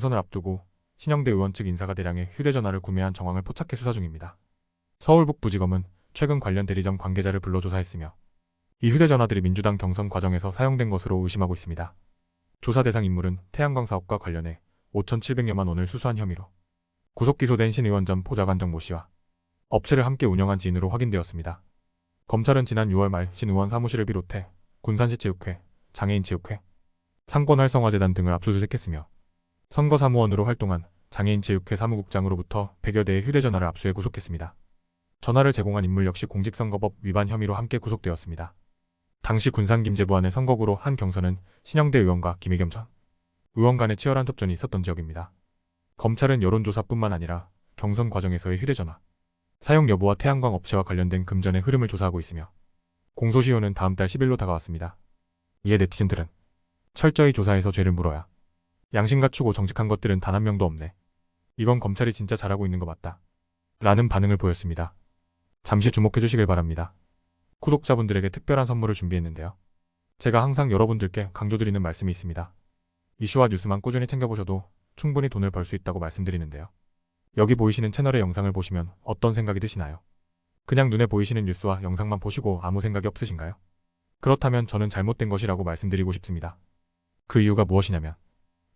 선을 앞두고 신영대 의원 측 인사가 대량의 휴대전화를 구매한 정황을 포착해 수사 중입니다. 서울 북부지검은 최근 관련 대리점 관계자를 불러 조사했으며 이 휴대전화들이 민주당 경선 과정에서 사용된 것으로 의심하고 있습니다. 조사 대상 인물은 태양광 사업과 관련해 5,700여만 원을 수수한 혐의로 구속 기소된 신 의원 전 포자관정 모 씨와 업체를 함께 운영한 지인으로 확인되었습니다. 검찰은 지난 6월 말 신 의원 사무실을 비롯해 군산시 체육회, 장애인 체육회, 상권 활성화재단 등을 압수수색했으며 선거사무원으로 활동한 장애인 체육회 사무국장으로부터 100여 대의 휴대전화를 압수해 구속했습니다. 전화를 제공한 인물 역시 공직선거법 위반 혐의로 함께 구속되었습니다. 당시 군산김제부안의 선거구로 한 경선은 신영대 의원과 김혜겸 전 의원 간의 치열한 접전이 있었던 지역입니다. 검찰은 여론조사뿐만 아니라 경선 과정에서의 휴대전화, 사용 여부와 태양광 업체와 관련된 금전의 흐름을 조사하고 있으며 공소시효는 다음 달 10일로 다가왔습니다. 이에 네티즌들은 철저히 조사해서 죄를 물어야 양심 갖추고 정직한 것들은 단 한 명도 없네. 이건 검찰이 진짜 잘하고 있는 것 맞다. 라는 반응을 보였습니다. 잠시 주목해 주시길 바랍니다. 구독자분들에게 특별한 선물을 준비했는데요. 제가 항상 여러분들께 강조드리는 말씀이 있습니다. 이슈와 뉴스만 꾸준히 챙겨보셔도 충분히 돈을 벌 수 있다고 말씀드리는데요. 여기 보이시는 채널의 영상을 보시면 어떤 생각이 드시나요? 그냥 눈에 보이시는 뉴스와 영상만 보시고 아무 생각이 없으신가요? 그렇다면 저는 잘못된 것이라고 말씀드리고 싶습니다. 그 이유가 무엇이냐면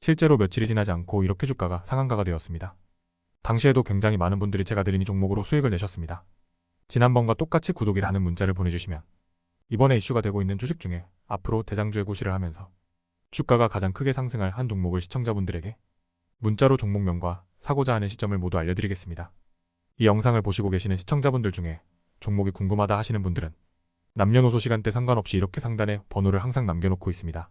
실제로 며칠이 지나지 않고 이렇게 주가가 상한가가 되었습니다. 당시에도 굉장히 많은 분들이 제가 드린 이 종목으로 수익을 내셨습니다. 지난번과 똑같이 구독이라는 문자를 보내주시면 이번에 이슈가 되고 있는 주식 중에 앞으로 대장주의 구실을 하면서 주가가 가장 크게 상승할 한 종목을 시청자분들에게 문자로 종목명과 사고자 하는 시점을 모두 알려드리겠습니다. 이 영상을 보시고 계시는 시청자분들 중에 종목이 궁금하다 하시는 분들은 남녀노소 시간대 상관없이 이렇게 상단에 번호를 항상 남겨놓고 있습니다.